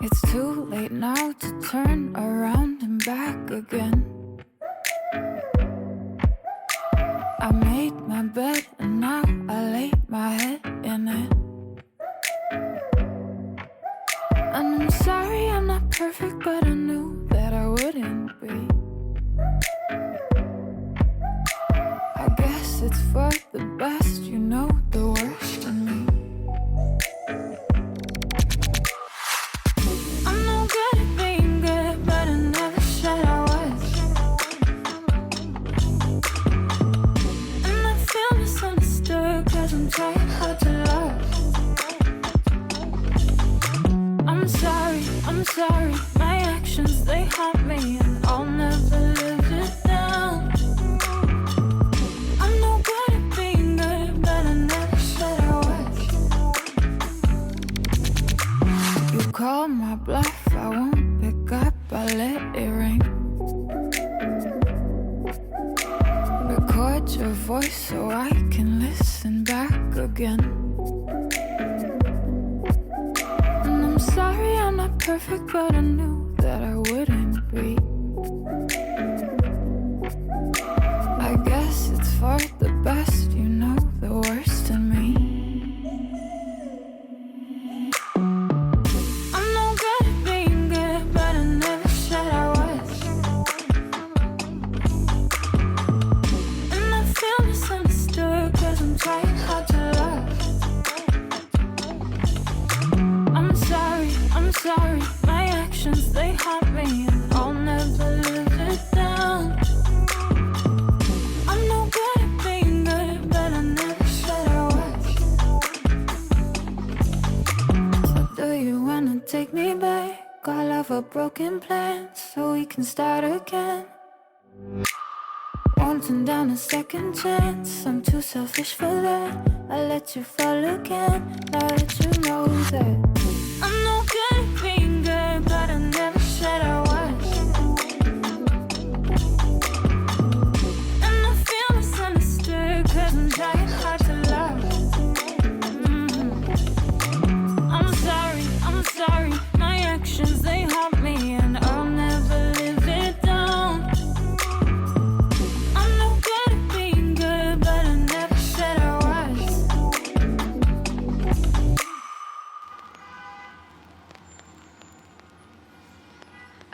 It's too late now to turn around and back again. I made my bed and now I lay my head in it. And I'm sorry I'm not perfect, but I knew that I wouldn't be. I guess it's for the best, sorry, my actions they haunt me, and I'll never live it down. I'm no good at being good, but I never said I was. You call my bluff, I won't pick up, I let it ring. Record your voice so I can listen back again. Perfect, but I knew that I wouldn't be. Sorry, my actions they haunt me, I'll never live it down. I'm no good at being good, but I never said I was. So do you wanna take me back? All of our broken plans, so we can start again. Won't down a second chance. I'm too selfish for that. I let you fall again. Now that you know that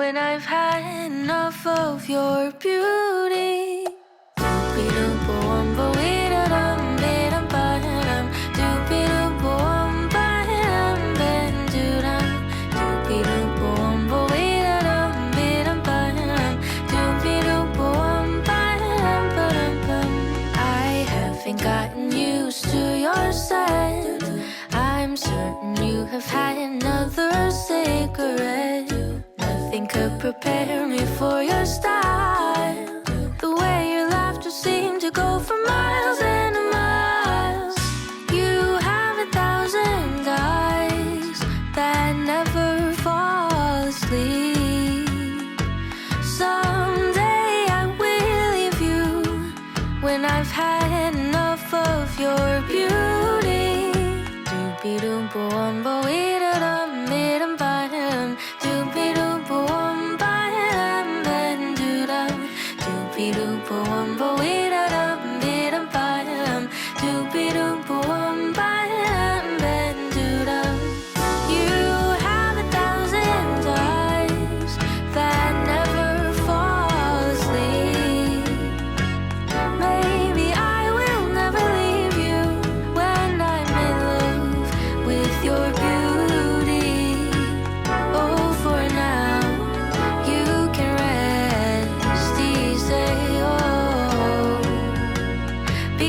when I've had enough of your beauty. Gotten used to your scent. I'm certain you have had another cigarette. Nothing could prepare me for your style. The way your laughter seemed to go for miles and miles. You have a thousand eyes that never fall asleep. Someday I will leave you when I've had enough of your beauty.